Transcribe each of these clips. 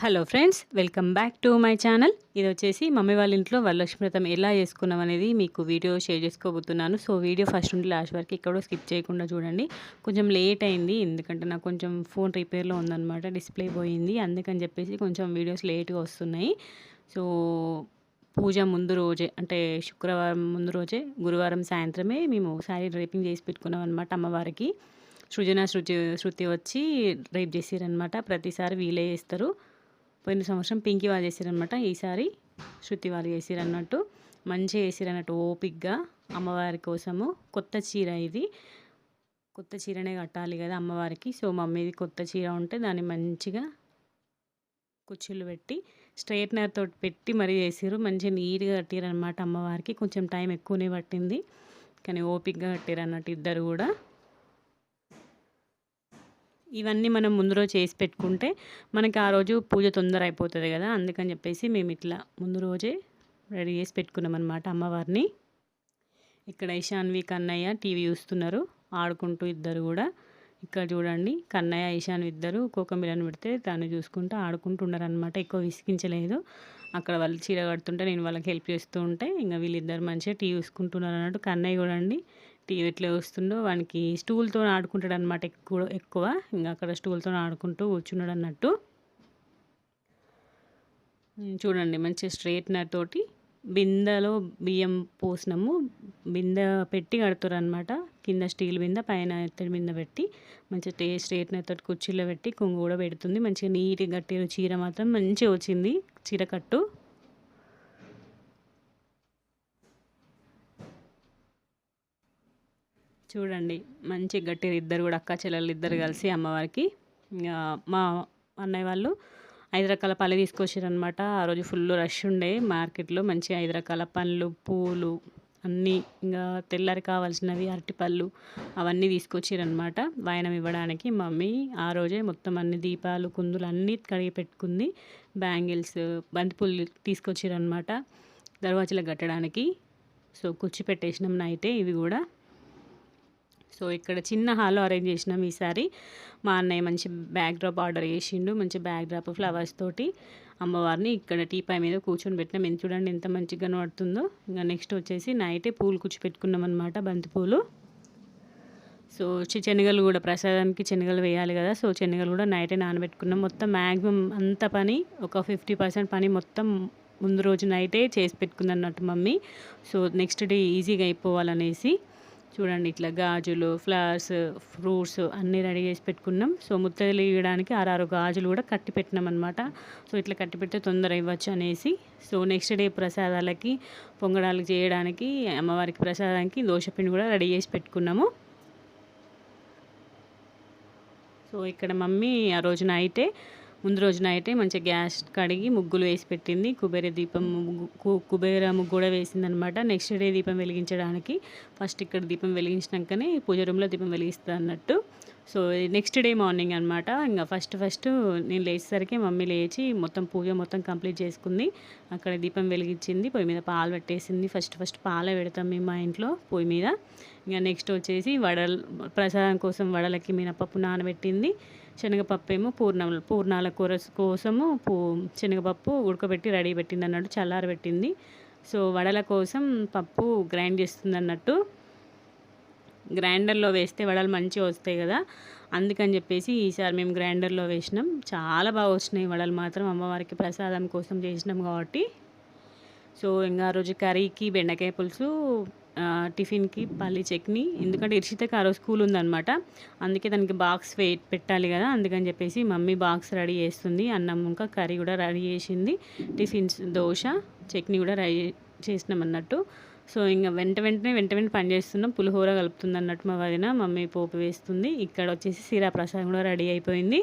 Hello friends welcome back to my channel. ఇది వచ్చేసి mummy వాళ్ళ ఇంట్లో వరలక్ష్మి వ్రతం ఎలా చేసుకున్నాం అనేది మీకు వీడియో షేర్ చేసుకోబోతున్నాను. సో వీడియో ఫస్ట్ నుండి లాస్ట్ వరకు ఇక్కడ స్కిప్ చేయకుండా చూడండి. కొంచెం లేట్ అయింది ఎందుకంటే నాకు కొంచెం ఫోన్ రిపేర్లో ఉందన్నమాట డిస్ప్లే పోయింది. అందుకని చెప్పేసి కొంచెం వీడియోస్ లేట్గా వస్తున్నాయి. సో పూజ ముందు రోజే అంటే శుక్రవారం ముందు రోజే గురువారం సాయంత్రమే మేము శారీ డ్రైపింగ్ చేసి పెట్టుకున్నాం అనమాట అమ్మవారికి. సృజన శృతి శృతి వచ్చి డ్రైప్ చేసారనమాట ప్రతిసారి వీలే చేస్తారు. పోయిన సంవత్సరం పింకీ వాళ్ళు చేసారనమాట ఈసారి శృతి వాళ్ళు చేసిరన్నట్టు మంచిగా వేసిరన్నట్టు ఓపిక్గా అమ్మవారి కోసము కొత్త చీర ఇది. కొత్త చీరనే కట్టాలి కదా అమ్మవారికి. సో మమ్మీది కొత్త చీర ఉంటే దాన్ని మంచిగా కుచ్చులు పెట్టి స్ట్రైట్నర్ తోటి పెట్టి మరీ చేసారు మంచిగా నీట్గా కట్టారనమాట అమ్మవారికి. కొంచెం టైం ఎక్కువనే పట్టింది. కానీ ఓపిక్గా కట్టారు అన్నట్టు ఇద్దరు కూడా. ఇవన్నీ మనం ముందు రోజు చేసి పెట్టుకుంటే మనకి ఆ రోజు పూజ తొందర అయిపోతుంది కదా అందుకని చెప్పేసి మేము ఇట్లా ముందు రోజే రెడీ చేసి పెట్టుకున్నాం అనమాట అమ్మవారిని. ఇక్కడ ఈశాన్వి కన్నయ్య టీవీ చూస్తున్నారు ఆడుకుంటూ ఇద్దరు కూడా. ఇక్కడ చూడండి కన్నయ్య ఈశాన్ ఇద్దరు కోకమిలను పెడితే తను చూసుకుంటూ ఆడుకుంటున్నారనమాట ఎక్కువ విసిగించలేదు. అక్కడ వాళ్ళు చీర కడుతుంటే నేను వాళ్ళకి హెల్ప్ చేస్తూ ఉంటే ఇంకా వీళ్ళిద్దరు మంచిగా టీవీ చూసుకుంటున్నారు అన్నట్టు కన్నయ్య చూడండి ఎట్లా వస్తుండో వానికి స్టూల్తో ఆడుకుంటాడు అనమాట ఎక్కువ ఎక్కువ. ఇంకా అక్కడ స్టూల్తో ఆడుకుంటూ కూర్చున్నాడు అన్నట్టు చూడండి మంచి స్ట్రైట్నర్ తోటి బిందెలో బియ్యం పోసినాము. బిందె పెట్టి కడతారు అనమాట కింద స్టీల్ బిందె పైన ఎత్తడి బిందె పెట్టి మంచిగా టే స్ట్రైట్నర్ తోటి కుర్చీలో పెట్టి కొంగు కూడా పెడుతుంది. మంచిగా నీట్గా కట్టారు చీర మాత్రం మంచిగా వచ్చింది. చీర కట్టు. చూడండి మంచి గట్టి ఇద్దరు కూడా అక్క చెల్లెలు ఇద్దరు కలిసి అమ్మవారికి మా అన్నయ్య వాళ్ళు ఐదు రకాల పళ్ళు తీసుకొచ్చారనమాట ఆ రోజు ఫుల్ రష్ ఉండే మార్కెట్లో మంచి ఐదు రకాల పండ్లు పూలు అన్నీ ఇంకా తెల్లారి కావాల్సినవి అరటిపళ్ళు అవన్నీ తీసుకొచ్చారనమాట వాయనం ఇవ్వడానికి మమ్మీ ఆ రోజే మొత్తం అన్ని దీపాలు కుందులు అన్నీ కడిగి పెట్టుకుంది. బ్యాంగిల్స్ బంతిపూలు తీసుకొచ్చారనమాట దర్వాజలు కట్టడానికి. సో కుర్చీ పెట్టేసినాం నైటే ఇవి కూడా. సో ఇక్కడ చిన్న హాల్లో అరేంజ్ చేసినాం ఈసారి. మా అన్నయ్య మంచి బ్యాక్ డ్రాప్ ఆర్డర్ చేసిండు మంచి బ్యాక్ డ్రాప్ ఫ్లవర్స్ తోటి. అమ్మవారిని ఇక్కడ టీపాయ్ మీద కూర్చొని పెట్టినాం. ఎంత చూడండి ఎంత మంచిగా కనబడుతుందో ఇంకా నెక్స్ట్ వచ్చేసి నైటే పూలు కూర్చోపెట్టుకున్నాం అనమాట బంతిపూలు సో శనగలు కూడా ప్రసాదానికి శనగలు వేయాలి కదా. సో శనగలు కూడా నైటే నానబెట్టుకున్నాం. మొత్తం మ్యాక్సిమం అంత పని ఒక ఫిఫ్టీ పర్సెంట్ పని మొత్తం ముందు రోజు నైటే చేసి పెట్టుకుందన్నట్టు మమ్మీ. సో నెక్స్ట్ డే ఈజీగా అయిపోవాలనేసి. చూడండి ఇట్లా గాజులు ఫ్లవర్స్ ఫ్రూట్స్ అన్నీ రెడీ చేసి పెట్టుకున్నాం. సో ముత్తలు ఇవ్వడానికి ఆరారు గాజులు కూడా కట్టి పెట్టినాం అనమాట సో ఇట్లా కట్టి పెడితే తొందర ఇవ్వచ్చు అనేసి. సో నెక్స్ట్ డే ప్రసాదాలకి పొంగడాలకి చేయడానికి అమ్మవారికి ప్రసాదానికి దోశపిండి కూడా రెడీ చేసి పెట్టుకున్నాము. సో ఇక్కడ మమ్మీ ఆ రోజు నైటే ముందు రోజున అయితే మంచిగా గ్యాస్ కడిగి ముగ్గులు వేసి పెట్టింది. కుబేర దీపం కుబేర ముగ్గు కూడా వేసిందనమాట. నెక్స్ట్ డే దీపం వెలిగించడానికి ఫస్ట్ ఇక్కడ దీపం వెలిగించినాకనే పూజ రూమ్లో దీపం వెలిగిస్తుంది అన్నట్టు. సో నెక్స్ట్ డే మార్నింగ్ అనమాట ఇంకా ఫస్ట్ ఫస్ట్ నేను లేచేసరికి మమ్మీ లేచి మొత్తం పూజ మొత్తం కంప్లీట్ చేసుకుంది. అక్కడ దీపం వెలిగించింది. పొయ్యి మీద పాలు పెట్టేసింది. ఫస్ట్ ఫస్ట్ పాలే పెడతాం మేము మా ఇంట్లో పొయ్యి మీద. ఇంకా నెక్స్ట్ వచ్చేసి వడలు ప్రసాదం కోసం వడలకి మినపప్పు నానబెట్టింది. శనగపప్పు ఏమో పూర్ణం పూర్ణాల కూర కోసము పూ శనగపప్పు ఉడకబెట్టి రెడీ పెట్టింది అన్నట్టు చల్లారబెట్టింది సో వడల కోసం పప్పు గ్రైండ్ చేస్తుంది అన్నట్టు. గ్రైండర్లో వేస్తే వడలు మంచిగా వస్తాయి కదా. అందుకని చెప్పేసి ఈసారి మేము గ్రైండర్లో వేసినాం. చాలా బాగా వచ్చినాయి వడలు మాత్రం అమ్మవారికి ప్రసాదం కోసం చేసినాం కాబట్టి. సో ఇంకా రోజు కర్రీకి బెండకాయ పులుసు టిఫిన్కి పల్లి చట్నీ. ఎందుకంటే ఇర్షితకి ఆ రోజు స్కూల్ ఉందనమాట అందుకే దానికి బాక్స్ వెయిట్ పెట్టాలి కదా. అందుకని చెప్పేసి మమ్మీ బాక్స్ రెడీ చేస్తుంది. అన్నం ఇంకా కర్రీ కూడా రెడీ చేసింది. టిఫిన్స్ దోశ చట్నీ కూడా రెడీ చేసినాం అన్నట్టు. సో ఇంకా వెంట వెంటనే వెంట వెంట పని చేస్తున్నాం. పులిహోర కలుపుతుంది అన్నట్టు మా వదిన మమ్మీ పోపు వేస్తుంది. ఇక్కడ వచ్చేసి సిరా ప్రసాదం కూడా రెడీ అయిపోయింది.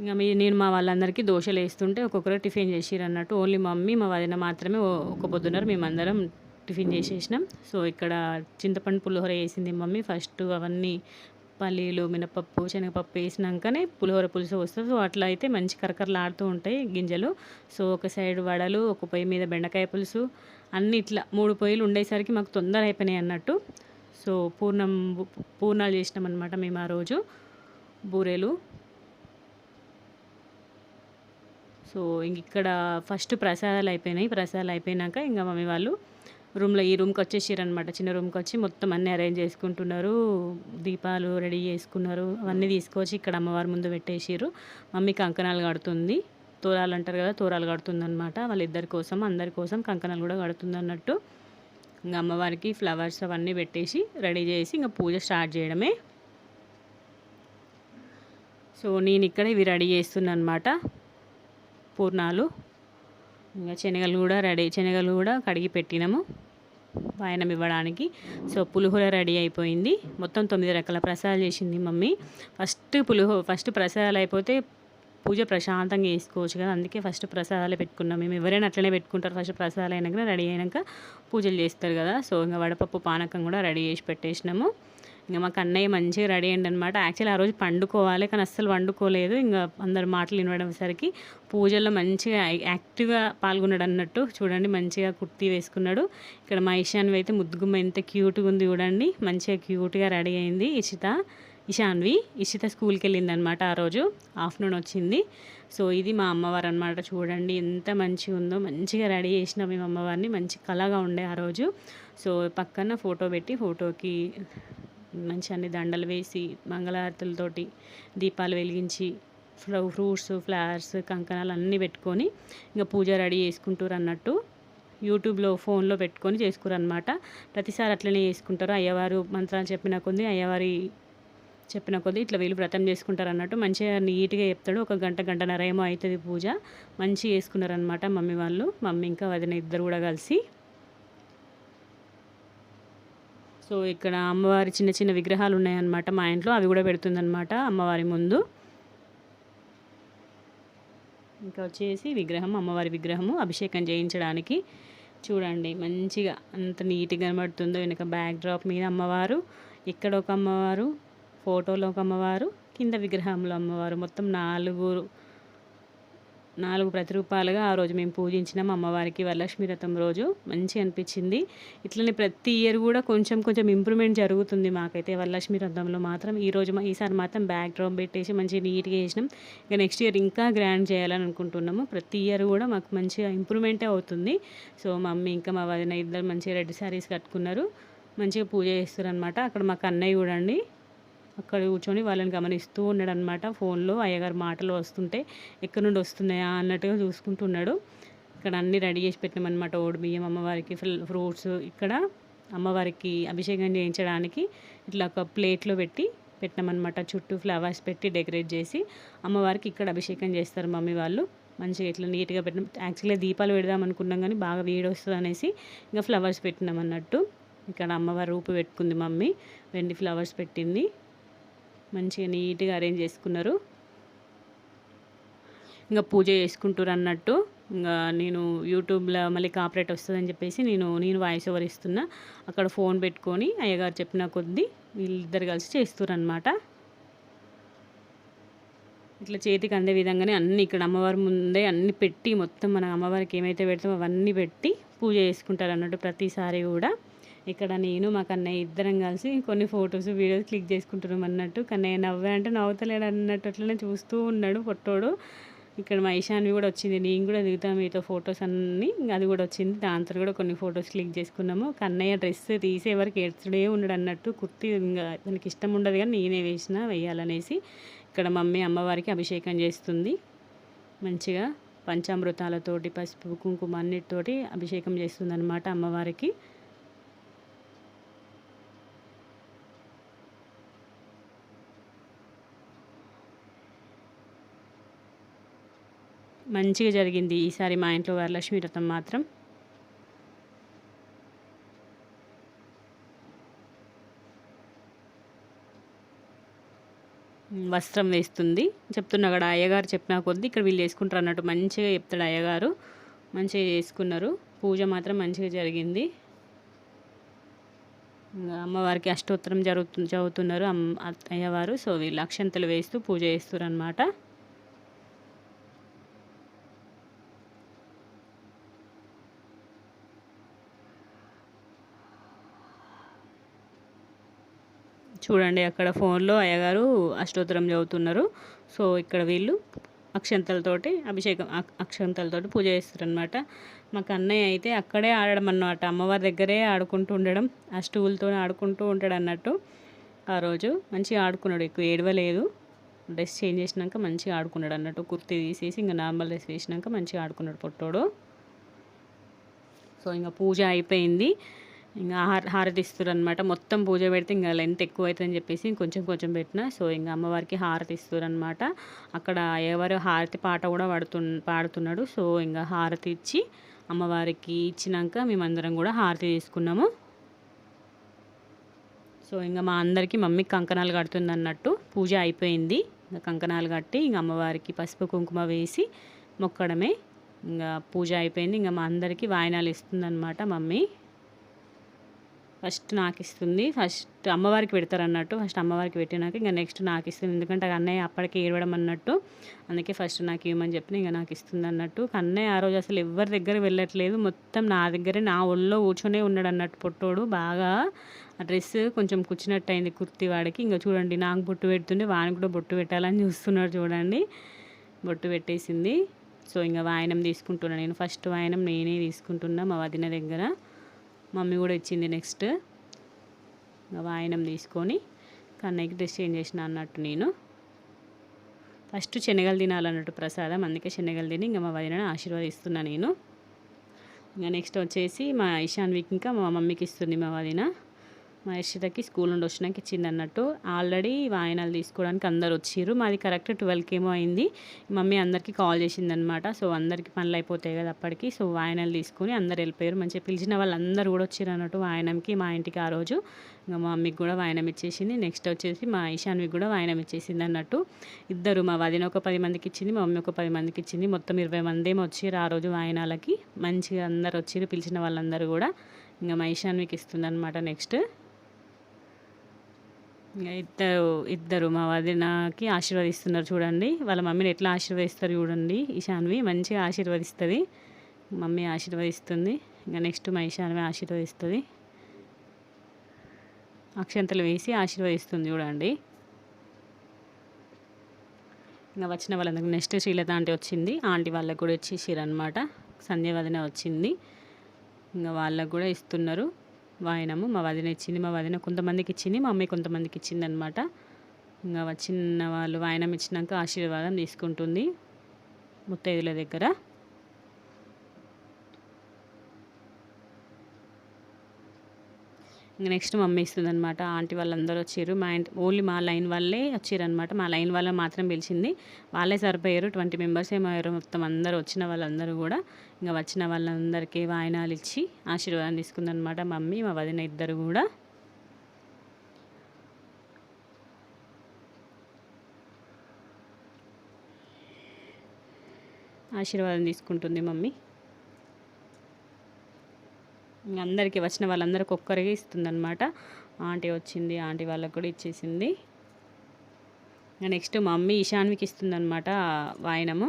ఇంకా మీ నేను మా వాళ్ళందరికీ దోశలు వేస్తుంటే ఒక్కొక్కరు టిఫిన్ చేసిరు అన్నట్టు ఓన్లీ మమ్మీ మా వదిన మాత్రమే ఒక పొద్దున్నారు మేమందరం టిఫిన్ చేసేసినాం. సో ఇక్కడ చింతపండు పులిహోర వేసింది మమ్మీ. ఫస్ట్ అవన్నీ పల్లీలు మినపప్పు శనగపప్పు వేసినాకనే పులిహోర పులుసు వస్తుంది. సో అట్లా అయితే మంచి కరకరలాడుతూ ఉంటాయి గింజలు. సో ఒక సైడ్ వడలు ఒక పొయ్యి మీద బెండకాయ పులుసు అన్ని ఇట్లా మూడు పొయ్యిలు ఉండేసరికి మాకు తొందర అయిపోయినాయి అన్నట్టు. సో పూర్ణం పూర్ణాలు చేసినాం అనమాట మేము ఆ రోజు. బూరెలు. సో ఇంక ఇక్కడ ఫస్ట్ ప్రసాదాలు అయిపోయినాయి. ప్రసాదాలు అయిపోయినాక ఇంకా మమ్మీ వాళ్ళు రూమ్లో ఈ రూమ్కి వచ్చేసారు అనమాట చిన్న రూమ్కి వచ్చి మొత్తం అన్నీ అరేంజ్ చేసుకుంటున్నారు. దీపాలు రెడీ చేసుకున్నారు. అవన్నీ తీసుకొచ్చి ఇక్కడ అమ్మవారి ముందు పెట్టేసారు మమ్మీ కంకణాలు కడుతుంది. తోరాలు అంటారు కదా తోరాలు కడుతుంది అనమాట వాళ్ళిద్దరి కోసం అందరి కోసం కంకణాలు కూడా కడుతుంది అన్నట్టు ఇంకా అమ్మవారికి ఫ్లవర్స్ అవన్నీ పెట్టేసి రెడీ చేసి ఇంకా పూజ స్టార్ట్ చేయడమే. సో నేను ఇక్కడ ఇవి రెడీ చేస్తున్నా అనమాట పూర్ణాలు. ఇంకా శనగలు కూడా రెడీ శనగలు కూడా కడిగి పెట్టినాము వాయనం ఇవ్వడానికి. సో పులిహోర రెడీ అయిపోయింది. మొత్తం తొమ్మిది రకాల ప్రసాదాలు చేసింది మమ్మీ. ఫస్ట్ పులిహో ఫస్ట్ ప్రసాదాలు అయిపోతే పూజ ప్రశాంతంగా చేసుకోవచ్చు కదా. అందుకే ఫస్ట్ ప్రసాదాలే పెట్టుకున్నాం మేము. ఎవరైనా అట్లనే పెట్టుకుంటారు. ఫస్ట్ ప్రసాదాలు అయినాక రెడీ అయినాక పూజలు చేస్తారు కదా. సో ఇంకా వడపప్పు పానకం కూడా రెడీ చేసి పెట్టేసినాము. ఇంకా మాకు అన్నయ్య మంచిగా రెడీ అయ్యండి అనమాట యాక్చువల్లీ ఆ రోజు పండుకోవాలి కానీ అస్సలు వండుకోలేదు. ఇంకా అందరు మాటలు వినడం సరికి పూజల్లో మంచిగా యాక్టివ్గా పాల్గొన్నాడు అన్నట్టు చూడండి మంచిగా కుర్తీ వేసుకున్నాడు. ఇక్కడ మా ఇషాన్వి అయితే ముద్దుగుమ్మ ఎంత క్యూట్గా ఉంది చూడండి. మంచిగా క్యూట్గా రెడీ అయింది ఇషిత. ఇషాన్వి ఇషిత స్కూల్కి వెళ్ళింది అనమాట ఆ రోజు. ఆఫ్టర్నూన్ వచ్చింది. సో ఇది మా అమ్మవారు అనమాట చూడండి. ఎంత మంచిగా ఉందో మంచిగా రెడీ చేసిన మేము అమ్మవారిని. మంచి కళగా ఉండే ఆ రోజు. సో పక్కన ఫోటో పెట్టి ఫోటోకి మంచి అన్ని దండలు వేసి మంగళారతులతోటి దీపాలు వెలిగించి ఫ్లవ ఫ్రూట్స్ ఫ్లవర్స్ కంకణాలు అన్నీ పెట్టుకొని ఇంకా పూజ రెడీ చేసుకుంటారు అన్నట్టు యూట్యూబ్లో ఫోన్లో పెట్టుకొని చేసుకురు అనమాట ప్రతిసారి అట్లనే చేసుకుంటారు. అయ్యవారు మంత్రాలు చెప్పిన కొద్ది అయ్యవారి చెప్పిన కొద్ది ఇట్లా వీళ్ళు వ్రతం చేసుకుంటారు అన్నట్టు మంచిగా నీట్గా చెప్తాడు. ఒక గంట గంటన్నర ఏమో అవుతుంది పూజ. మంచిగా చేసుకున్నారనమాట మమ్మీ వాళ్ళు. మమ్మీ ఇంకా వదిన ఇద్దరు కూడా కలిసి సో ఇక్కడ అమ్మవారి చిన్న చిన్న విగ్రహాలు ఉన్నాయన్నమాట మా ఇంట్లో. అవి కూడా పెడుతుందన్నమాట అమ్మవారి ముందు. ఇంకా వచ్చేసి విగ్రహం అమ్మవారి విగ్రహము అభిషేకం చేయించడానికి. చూడండి మంచిగా అంత నీట్గా కనబడుతుందో వెనక బ్యాక్ డ్రాప్ మీద అమ్మవారు ఇక్కడ ఒక అమ్మవారు ఫోటోలో ఒక అమ్మవారు కింద విగ్రహంలో అమ్మవారు. మొత్తం నాలుగు నాలుగు ప్రతిరూపాలుగా ఆ రోజు మేము పూజించినాం అమ్మవారికి వరలక్ష్మి రథం రోజు. మంచి అనిపించింది. ఇట్లనే ప్రతి ఇయర్ కూడా కొంచెం కొంచెం ఇంప్రూవ్మెంట్ జరుగుతుంది మాకైతే వరలక్ష్మి రథంలో మాత్రం. ఈ రోజు ఈసారి మాత్రం బ్యాక్ డ్రాప్ పెట్టేసి మంచిగా నీట్గా చేసినాం. ఇక నెక్స్ట్ ఇయర్ ఇంకా గ్రాండ్ చేయాలని అనుకుంటున్నాము. ప్రతి ఇయర్ కూడా మాకు మంచిగా ఇంప్రూవ్మెంటే అవుతుంది. సో మమ్మీ ఇంకా మా వదిన ఇద్దరు మంచిగా రెడ్ శారీస్ కట్టుకున్నారు. మంచిగా పూజ చేస్తారు అనమాట అక్కడ మాకు అన్నయ్య చూడండి అక్కడ కూర్చొని వాళ్ళని గమనిస్తూ ఉన్నాడు అనమాట ఫోన్లో అయ్యగారు మాటలు వస్తుంటే ఎక్కడి నుండి వస్తున్నాయా అన్నట్టుగా చూసుకుంటున్నాడు. ఇక్కడ అన్నీ రెడీ చేసి పెట్టినామన్నమాట ఓడి బియ్యం అమ్మవారికి ఫ్రూట్స్ ఇక్కడ అమ్మవారికి అభిషేకం చేయించడానికి ఇట్లా ఒక ప్లేట్లో పెట్టి పెట్టినామన్నమాట. చుట్టూ ఫ్లవర్స్ పెట్టి డెకరేట్ చేసి అమ్మవారికి ఇక్కడ అభిషేకం చేస్తారు మమ్మీ వాళ్ళు. మంచిగా ఇట్లా నీట్గా పెట్టిన. యాక్చువల్గా దీపాలు పెడదాం అనుకున్నాం కానీ బాగా వేడి వస్తుంది అనేసి ఇంకా ఫ్లవర్స్ పెట్టినాం అన్నట్టు ఇక్కడ అమ్మవారి రూపు పెట్టుకుంది మమ్మీ. వెండి ఫ్లవర్స్ పెట్టింది. మంచిగా నీట్గా అరేంజ్ చేసుకున్నారు. ఇంకా పూజ చేసుకుంటారు అన్నట్టు. ఇంకా నేను యూట్యూబ్లో మళ్ళీ కాపరేట్ వస్తుందని చెప్పేసి నేను నేను వాయిస్ ఓవర్ ఇస్తున్నా. అక్కడ ఫోన్ పెట్టుకొని అయ్యగారు చెప్పిన కొద్దీ వీళ్ళిద్దరు కలిసి చేస్తారనమాట ఇట్లా చేతికి అందే విధంగానే అన్నీ ఇక్కడ అమ్మవారి ముందే అన్నీ పెట్టి మొత్తం మన అమ్మవారికి ఏమైతే పెడతామో అవన్నీ పెట్టి పూజ చేసుకుంటారు అన్నట్టు ప్రతిసారి కూడా. ఇక్కడ నేను మా కన్నయ్య ఇద్దరం కలిసి కొన్ని ఫొటోస్ వీడియోస్ క్లిక్ చేసుకుంటున్నాం అన్నట్టు. కన్నయ్య నవ్వే అంటే నవ్వుతలేడు అన్నట్టు అట్లనే చూస్తూ ఉన్నాడు పొట్టోడు ఇక్కడ మా ఇషాన్వి కూడా వచ్చింది. నేను కూడా దిగుతాం మీతో ఫొటోస్ అన్నీ. అది కూడా వచ్చింది. దాంతో కూడా కొన్ని ఫొటోస్ క్లిక్ చేసుకున్నాము. కన్నయ్య డ్రెస్ తీసే వరకు ఏడ్చుడే ఉన్నాడు అన్నట్టు కుర్తి ఇంకా దానికి ఇష్టం ఉండదు కానీ నేనే వేసిన వేయాలనేసి ఇక్కడ మమ్మీ అమ్మవారికి అభిషేకం చేస్తుంది. మంచిగా పంచామృతాలతోటి పసుపు కుంకుమ అన్నిటితోటి అభిషేకం చేస్తుంది అన్నమాట అమ్మవారికి. మంచిగా జరిగింది ఈసారి మా ఇంట్లో వరలక్ష్మి వ్రతం మాత్రం. వస్త్రం వేస్తుంది. చెప్తున్నా కూడా అయ్యగారు చెప్పిన కొద్దీ ఇక్కడ వీళ్ళు వేసుకుంటారు అన్నట్టు మంచిగా చెప్తాడు అయ్యగారు. మంచిగా చేసుకున్నారు. పూజ మాత్రం మంచిగా జరిగింది. అమ్మవారికి అష్టోత్తరం జరుగుతు చదువుతున్నారు అమ్మ అయ్యవారు సో వీళ్ళు అక్షంతలు వేస్తూ పూజ చేస్తారు అనమాట చూడండి అక్కడ ఫోన్లో అయ్యగారు అష్టోత్తరం చదువుతున్నారు. సో ఇక్కడ వీళ్ళు అక్షంతలతోటి అభిషేకం అక్షంతలతోటి పూజ చేస్తారనమాట మాకు అన్నయ్య అయితే అక్కడే ఆడడం అన్నమాట అమ్మవారి దగ్గరే ఆడుకుంటూ ఉండడం ఆ స్టూల్తో ఆడుకుంటూ ఉంటాడు అన్నట్టు ఆ రోజు మంచిగా ఆడుకున్నాడు ఎక్కువ ఏడవలేదు. డ్రెస్ చేంజ్ చేసినాక మంచిగా ఆడుకున్నాడు అన్నట్టు కుర్తీ తీసేసి ఇంకా నార్మల్ డ్రెస్ వేసినాక మంచిగా ఆడుకున్నాడు పొట్టోడు. సో ఇంకా పూజ అయిపోయింది. ఇంకా హారతి ఇస్తారు అనమాట మొత్తం పూజ పెడితే ఇంకా లెంత్ ఎక్కువ అవుతుందని చెప్పేసి కొంచెం కొంచెం పెట్టిన. సో ఇంకా అమ్మవారికి హారతి ఇస్తారు అనమాట అక్కడ ఎవరు హారతి పాట కూడా పాడుతు పాడుతున్నాడు. సో ఇంకా హారతి ఇచ్చి అమ్మవారికి ఇచ్చినాక మేమందరం కూడా హారతి తీసుకున్నాము. సో ఇంకా మా అందరికీ మమ్మీ కంకణాలు కడుతుంది అన్నట్టు పూజ అయిపోయింది. ఇంకా కంకణాలు కట్టి ఇంకా అమ్మవారికి పసుపు కుంకుమ వేసి మొక్కడమే ఇంకా పూజ అయిపోయింది. ఇంకా మా అందరికీ వాయనాలు ఇస్తుందన్నమాట మమ్మీ. ఫస్ట్ నాకు ఇస్తుంది ఫస్ట్ అమ్మవారికి పెడతారు అన్నట్టు ఫస్ట్ అమ్మవారికి పెట్టినాక ఇంకా నెక్స్ట్ నాకు ఇస్తుంది ఎందుకంటే అన్నయ్య అప్పటికి ఏడవడం అన్నట్టు అందుకే ఫస్ట్ నాకు ఇవ్వమని చెప్పిన ఇంకా నాకు ఇస్తుంది అన్నట్టు. అన్నయ్య ఆ రోజు అసలు ఎవరి దగ్గర వెళ్ళట్లేదు. మొత్తం నా దగ్గరే నా ఒళ్ళో కూర్చొనే ఉన్నాడు అన్నట్టు పొట్టోడు. బాగా ఆ డ్రెస్ కొంచెం కూర్చున్నట్టు అయింది కుర్తి వాడికి. ఇంకా చూడండి నాకు బొట్టు పెడుతుండే వానికి కూడా బొట్టు పెట్టాలని చూస్తున్నాడు చూడండి. బొట్టు పెట్టేసింది. సో ఇంకా వాయనం తీసుకుంటున్నాను నేను. ఫస్ట్ వాయనం నేనే తీసుకుంటున్నా మా వదిన దగ్గర. మమ్మీ కూడా ఇచ్చింది నెక్స్ట్. వాయనం తీసుకొని కన్నయ్యకి డ్రెస్ చేంజ్ చేసిన అన్నట్టు నేను. ఫస్ట్ శనగలు తినాలన్నట్టు ప్రసాదం అందుకే శనగలు తిని ఇంకా మా వదిన ఆశీర్వదిస్తున్నా నేను. ఇంకా నెక్స్ట్ వచ్చేసి మా ఇషాన్వికి ఇంకా మా మమ్మీకి ఇస్తుంది మా వదిన. మా యశితకి స్కూల్ నుండి వచ్చినాక ఇచ్చింది అన్నట్టు. ఆల్రెడీ వాయనాలు తీసుకోవడానికి అందరు వచ్చిర్రు. మాది కరెక్ట్ ట్వెల్వ్కి ఏమో అయింది. మమ్మీ అందరికీ కాల్ చేసింది అనమాట సో అందరికీ పనులు అయిపోతాయి కదా అప్పటికి. సో వాయనాలు తీసుకొని అందరు వెళ్ళిపోయారు. మంచిగా పిలిచిన వాళ్ళందరూ కూడా వచ్చారు అన్నట్టు వాయనంకి మా ఇంటికి ఆ రోజు. ఇంకా మా మమ్మీకి కూడా వాయనం ఇచ్చేసింది. నెక్స్ట్ వచ్చేసి మా ఈశాన్వికి కూడా వాయనం ఇచ్చేసింది అన్నట్టు. ఇద్దరు మా వదిన ఒక పది మందికి ఇచ్చింది మా మమ్మీ ఒక పది మందికి ఇచ్చింది. మొత్తం ఇరవై మంది ఏమో వచ్చారు ఆ రోజు వాయనాలకి. మంచిగా అందరు వచ్చారు పిలిచిన వాళ్ళందరూ కూడా. ఇంకా మా ఈశాన్వికి ఇస్తుంది అనమాట నెక్స్ట్ ఇద్దరు ఇద్దరు మా వదినకి ఆశీర్వదిస్తున్నారు చూడండి. వాళ్ళ మమ్మీని ఎట్లా ఆశీర్వదిస్తారు చూడండి. ఈశాన్వి మంచిగా ఆశీర్వదిస్తుంది. మమ్మీ ఆశీర్వదిస్తుంది. ఇంకా నెక్స్ట్ మా ఈశాన్వి ఆశీర్వదిస్తుంది. అక్షంతలు వేసి ఆశీర్వదిస్తుంది చూడండి. ఇంకా వచ్చిన వాళ్ళందరికీ నెక్స్ట్ శ్రీలత ఆంటీ వచ్చింది. ఆంటీ వాళ్ళకి కూడా వచ్చేసారు అనమాట సంధ్య వదిన వచ్చింది. ఇంకా వాళ్ళకు కూడా ఇస్తున్నారు. వాయినము. మా వదిన ఇచ్చింది మా వదిన కొంతమందికి ఇచ్చింది మా అమ్మాయి కొంతమందికి ఇచ్చింది అనమాట ఇంకా వచ్చిన వాళ్ళు వాయినం ఇచ్చినాక ఆశీర్వాదం తీసుకుంటుంది ముత్తైదుల దగ్గర. నెక్స్ట్ మమ్మీ ఇస్తుంది అనమాట ఆంటీ వాళ్ళందరూ వచ్చారు. మా ఇంటి ఓన్లీ మా లైన్ వాళ్ళే వచ్చారనమాట మా లైన్ వాళ్ళని మాత్రం పిలిచింది. వాళ్ళే సరిపోయారు. ట్వంటీ మెంబర్స్ ఏమయ్యారు మొత్తం అందరూ వచ్చిన వాళ్ళందరూ కూడా ఇంకా వచ్చిన వాళ్ళందరికీ వాయినాలు ఇచ్చి ఆశీర్వాదం తీసుకుందనమాట మమ్మీ మా వదిన ఇద్దరు కూడా. ఆశీర్వాదం తీసుకుంటుంది మమ్మీ. అందరికీ వచ్చిన వాళ్ళందరికీ ఒక్కరికి ఇస్తుందన్నమాట. ఆంటీ వచ్చింది ఆంటీ వాళ్ళకి కూడా ఇచ్చేసింది. నెక్స్ట్ మమ్మీ ఈశాన్వికి ఇస్తుందన్నమాట వాయనము.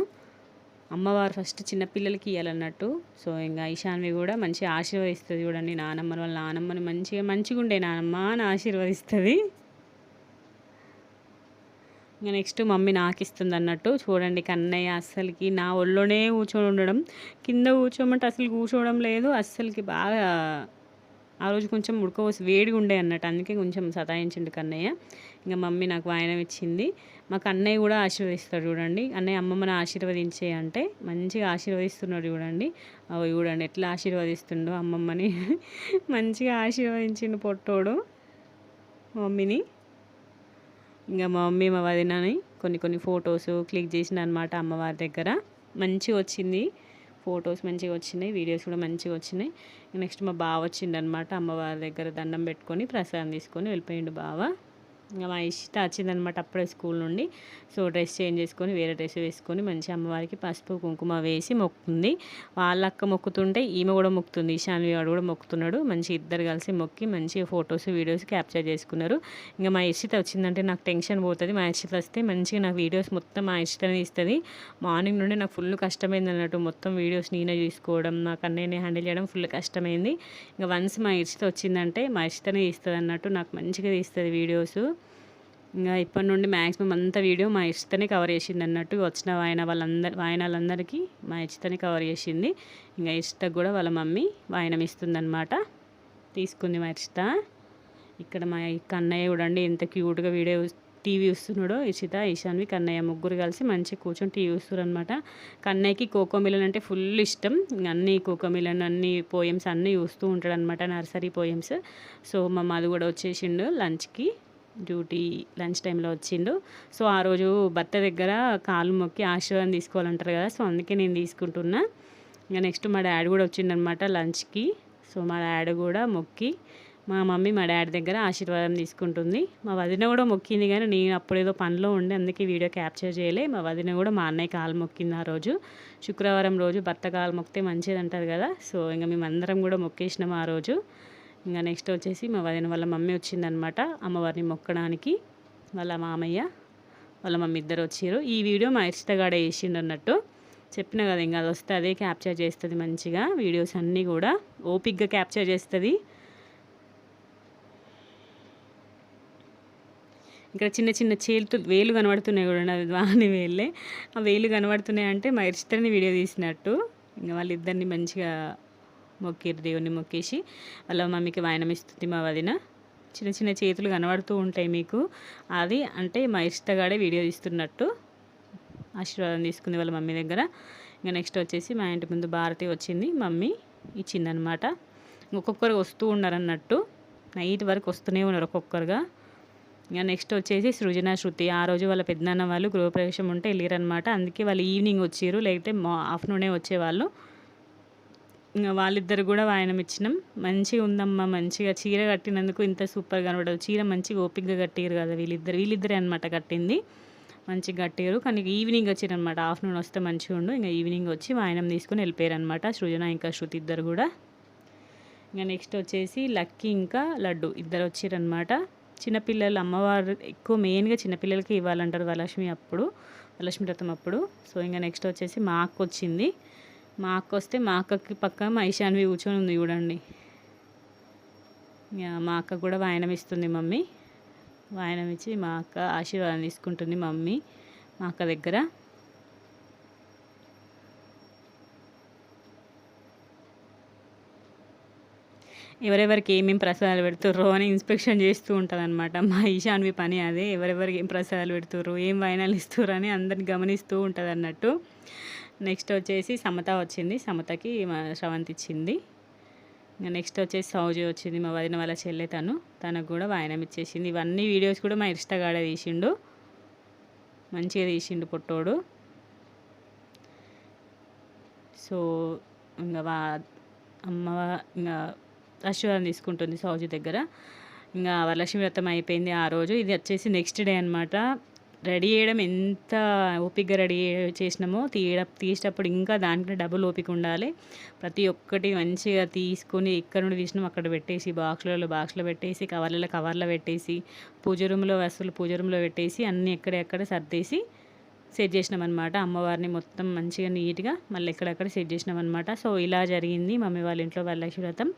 అమ్మవారు ఫస్ట్ చిన్నపిల్లలకి ఇవ్వాలన్నట్టు సో ఇంకా ఈశాన్వి కూడా మంచిగా ఆశీర్వదిస్తుంది చూడండి. నానమ్మ వాళ్ళ నానమ్మని మంచిగా మంచిగా ఉండే నానమ్మ అని ఆశీర్వదిస్తుంది. ఇంకా నెక్స్ట్ మమ్మీ నాకు ఇస్తుంది అన్నట్టు చూడండి కన్నయ్య అస్సలకి నా ఒళ్ళోనే కూర్చొని ఉండడం. కింద కూర్చోమంటే అసలు కూర్చోవడం లేదు. అస్సలకి బాగా ఆ రోజు కొంచెం ఉడకపోసి వేడిగా ఉండే అన్నట్టు. అందుకే కొంచెం సతాయించండి కన్నయ్య. ఇంకా మమ్మీ నాకు వాయనం ఇచ్చింది. మా కన్నయ్య కూడా ఆశీర్వదిస్తాడు చూడండి. అన్నయ్య అమ్మమ్మని ఆశీర్వదించే అంటే మంచిగా ఆశీర్వదిస్తున్నాడు చూడండి. అవి చూడండి ఎట్లా ఆశీర్వదిస్తుండో అమ్మమ్మని. మంచిగా ఆశీర్వదించిండు పొట్టోడు మమ్మీని. ఇంకా మా మమ్మీ మా వదినని కొన్ని కొన్ని ఫొటోస్ క్లిక్ చేసిన అనమాట అమ్మవారి దగ్గర. మంచిగా వచ్చింది. ఫొటోస్ మంచిగా వచ్చినాయి. వీడియోస్ కూడా మంచిగా వచ్చినాయి. నెక్స్ట్ మా బావ వచ్చిండనమాట అమ్మవారి దగ్గర దండం పెట్టుకొని ప్రసాదం తీసుకొని వెళ్ళిపోయిండు బావ. ఇంకా మా ఇష్ట వచ్చిందనమాట అప్పుడే స్కూల్ నుండి. సో డ్రెస్ చేంజ్ చేసుకొని వేరే డ్రెస్ వేసుకొని మంచి అమ్మవారికి పసుపు కుంకుమ వేసి మొక్కుతుంది వాళ్ళ అక్క మొక్కుతుంటే ఈమె కూడా మొక్కుతుంది. ఈశాన్వి వాడు కూడా మొక్కుతున్నాడు. మంచి ఇద్దరు కలిసి మొక్కి మంచి ఫొటోస్ వీడియోస్ క్యాప్చర్ చేసుకున్నారు. ఇంకా మా ఇష్ట వచ్చిందంటే నాకు టెన్షన్ పోతుంది. మా ఇష్ట వస్తే మంచిగా నాకు వీడియోస్ మొత్తం మా ఇష్టనే ఇస్తుంది మార్నింగ్ నుండి నాకు ఫుల్ కష్టమైంది అన్నట్టు మొత్తం వీడియోస్ నేనే చూసుకోవడం నాకు అన్నయ్యనే హ్యాండిల్ చేయడం ఫుల్ కష్టమైంది. ఇంకా వన్స్ మా ఇష్ట వచ్చిందంటే మా ఇష్టనే ఇస్తుంది అన్నట్టు నాకు మంచిగా తీస్తుంది వీడియోస్. ఇంకా ఇప్పటి నుండి మ్యాక్సిమం అంత వీడియో మా ఇష్టనే కవర్ చేసింది అన్నట్టు వచ్చిన వాయన వాళ్ళందరి వాయనాలందరికీ మా ఇష్టనే కవర్ చేసింది. ఇంకా ఇష్టకు కూడా వాళ్ళ మమ్మీ వాయనం ఇస్తుందన్నమాట. తీసుకుంది మా ఇష్ట. ఇక్కడ మా కన్నయ్య చూడండి ఎంత క్యూట్గా వీడియో టీవీ చూస్తున్నాడో. ఇషిత ఈశాన్వి కన్నయ్య ముగ్గురు కలిసి మంచిగా కూర్చొని టీవీ చూస్తారు అనమాట కన్నయ్యకి కోకో మిలన్ అంటే ఫుల్ ఇష్టం. అన్ని కోకో మిలన్ అన్ని పోయమ్స్ అన్నీ చూస్తూ ఉంటాడు అనమాట నర్సరీ పోయమ్స్ సో మా మధు కూడా వచ్చేసిండు లంచ్కి. డ్యూటీ లంచ్ టైంలో వచ్చిండు. సో ఆ రోజు భర్త దగ్గర కాలు మొక్కి ఆశీర్వాదం తీసుకోవాలంటారు కదా సో అందుకే నేను తీసుకుంటున్నా. ఇంకా నెక్స్ట్ మా డాడీ కూడా వచ్చిండనమాట లంచ్కి. సో మా డాడీ కూడా మొక్కి మా మమ్మీ మా డాడీ దగ్గర ఆశీర్వాదం తీసుకుంటుంది. మా వదిన కూడా మొక్కింది కానీ నేను అప్పుడేదో పనిలో ఉండి అందుకే వీడియో క్యాప్చర్ చేయలే. మా వదిన కూడా మా అన్నయ్య కాలు మొక్కింది ఆ రోజు. శుక్రవారం రోజు భర్త కాలు మొక్కితే మంచిది అంటారు కదా సో ఇంకా మేమందరం కూడా మొక్కేసినాం ఆ రోజు. ఇంకా నెక్స్ట్ వచ్చేసి మా వదిన వాళ్ళ మమ్మీ వచ్చిందనమాట అమ్మవారిని మొక్కడానికి. వాళ్ళ మామయ్య వాళ్ళ మమ్మీ ఇద్దరు వచ్చారు ఈ వీడియో మా ఇష్టగాడ వేసిండు అన్నట్టు. చెప్పిన కదా ఇంకా అది వస్తే అదే క్యాప్చర్ చేస్తుంది మంచిగా. వీడియోస్ అన్నీ కూడా ఓపిక్గా క్యాప్చర్ చేస్తుంది. ఇక్కడ చిన్న చిన్న చేతులు వేలు కనబడుతున్నాయి కూడా అది వాని వేళ్ళే. ఆ వేలు కనబడుతున్నాయి అంటే మా ఇష్టని వీడియో తీసినట్టు. ఇంకా వాళ్ళిద్దరిని మంచిగా మొక్కిరు దేవుని మొక్కేసి వాళ్ళ మమ్మీకి వాయనం ఇస్తుంది మా వదిన. చిన్న చిన్న చేతులు కనబడుతూ ఉంటాయి మీకు. అది అంటే మా ఇష్టగాడే వీడియో తీస్తున్నట్టు ఆశీర్వాదం తీసుకుంది వాళ్ళ మమ్మీ దగ్గర. ఇంకా నెక్స్ట్ వచ్చేసి మా ఇంటి ముందు భారతి వచ్చింది మమ్మీ ఇచ్చిందనమాట ఒక్కొక్కరు వస్తూ ఉన్నారన్నట్టు. నైట్ వరకు వస్తూనే ఉన్నారు ఒక్కొక్కరుగా. ఇంకా నెక్స్ట్ వచ్చేసి సృజన శృతి. ఆ రోజు వాళ్ళ పెద్దనాన్న వాళ్ళు గృహప్రవేశం ఉంటే వెళ్ళారనమాట అందుకే వాళ్ళు ఈవినింగ్ వచ్చారు లేకపోతే మా ఆఫ్టర్నూనే వచ్చేవాళ్ళు. వాళ్ళిద్దరు కూడా వాయనం ఇచ్చినాం మంచిగా ఉందమ్మా మంచిగా చీర కట్టినందుకు ఇంత సూపర్గా కనబడదు చీర మంచిగా ఓపిక్గా కట్టారు కదా వీళ్ళిద్దరు. వీళ్ళిద్దరే అనమాట కట్టింది. మంచిగా కట్టారు. కానీ ఈవినింగ్ వచ్చారు అనమాట ఆఫ్టర్నూన్ వస్తే మంచిగా ఉండు. ఇంకా ఈవినింగ్ వచ్చి వాయనం తీసుకొని వెళ్ళిపోయారు అనమాట సృజన ఇంకా శృతి ఇద్దరు కూడా. ఇంకా నెక్స్ట్ వచ్చేసి లక్కీ ఇంకా లడ్డు ఇద్దరు వచ్చారనమాట చిన్నపిల్లలు అమ్మవారు ఎక్కువ మెయిన్గా చిన్నపిల్లలకి ఇవ్వాలంటారు వరలక్ష్మి అప్పుడు వరలక్ష్మి వ్రతం అప్పుడు. సో ఇంకా నెక్స్ట్ వచ్చేసి మా అక్క వచ్చింది మా అక్క వస్తే మా అక్కకి పక్క మా ఈశాన్వి కూర్చొని ఉంది చూడండి. మా అక్క కూడా వాయనం ఇస్తుంది మమ్మీ. వాయనం ఇచ్చి మా అక్క ఆశీర్వాదం తీసుకుంటుంది మమ్మీ మా అక్క దగ్గర. ఎవరెవరికి ఏమేమి ప్రసాదాలు పెడుతుర్రో అని ఇన్స్పెక్షన్ చేస్తూ ఉంటుంది అనమాట మా ఈశాన్వి పని అదే ఎవరెవరికి ఏం ప్రసాదాలు పెడుతుర్రు ఏం వాయినాలు ఇస్తుర్రు అని అందరిని గమనిస్తూ ఉంటుంది అన్నట్టు నెక్స్ట్ వచ్చేసి సమత వచ్చింది. సమతకి మా శ్రవంతి ఇచ్చింది. ఇంకా నెక్స్ట్ వచ్చేసి సౌజీ వచ్చింది మా వదిన వాళ్ళ చెల్లె తను. తనకు కూడా వాయనం ఇచ్చేసింది. ఇవన్నీ వీడియోస్ కూడా మా ఇష్టగాడ తీసిండు. మంచిగా తీసిండు పొట్టోడు. సో ఇంకా వా అమ్మ ఇంకా ఆశీర్వాదం తీసుకుంటుంది సౌజీ దగ్గర. ఇంకా వరలక్ష్మి వ్రతం అయిపోయింది ఆ రోజు. ఇది వచ్చేసి నెక్స్ట్ డే అనమాట రెడీ చేయడం ఎంత ఓపికగా రెడీ చేసినామో తీయడం తీసేటప్పుడు ఇంకా దాంట్లో డబుల్ ఓపిక ఉండాలి. ప్రతి ఒక్కటి మంచిగా తీసుకొని ఎక్కడ నుండి తీసినాం అక్కడ పెట్టేసి బాక్స్లలో బాక్స్లో పెట్టేసి కవర్లలో కవర్లో పెట్టేసి పూజ రూమ్లో వస్తువులు పూజ రూమ్లో పెట్టేసి అన్నీ ఎక్కడెక్కడ సర్దేసి సెట్ చేసినాం అనమాట అమ్మవారిని మొత్తం మంచిగా నీట్గా మళ్ళీ ఎక్కడెక్కడ సెట్ చేసినాం అనమాట సో ఇలా జరిగింది మమ్మీ వాళ్ళ ఇంట్లో వరలక్ష్మి వ్రతం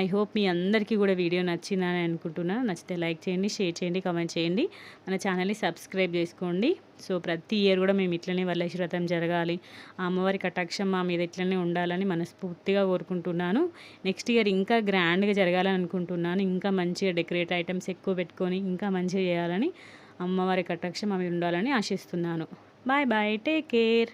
ఐ హోప్ మీ అందరికీ కూడా వీడియో నచ్చిందని అనుకుంటున్నాను. నచ్చితే లైక్ చేయండి షేర్ చేయండి కామెంట్ చేయండి. మన ఛానల్ని సబ్స్క్రైబ్ చేసుకోండి. సో ప్రతి ఇయర్ కూడా మేము ఇట్లనే వరలక్ష్మి వ్రతం జరగాలి. ఆ అమ్మవారి కటాక్షం మా మీద ఇట్లనే ఉండాలని మనస్ఫూర్తిగా కోరుకుంటున్నాను. నెక్స్ట్ ఇయర్ ఇంకా గ్రాండ్గా జరగాలని అనుకుంటున్నాను. ఇంకా మంచిగా డెకరేట్ ఐటమ్స్ ఎక్కువ పెట్టుకొని ఇంకా మంచిగా చేయాలని అమ్మవారి కటాక్షం ఆమె ఉండాలని ఆశిస్తున్నాను. Bye bye. Take care.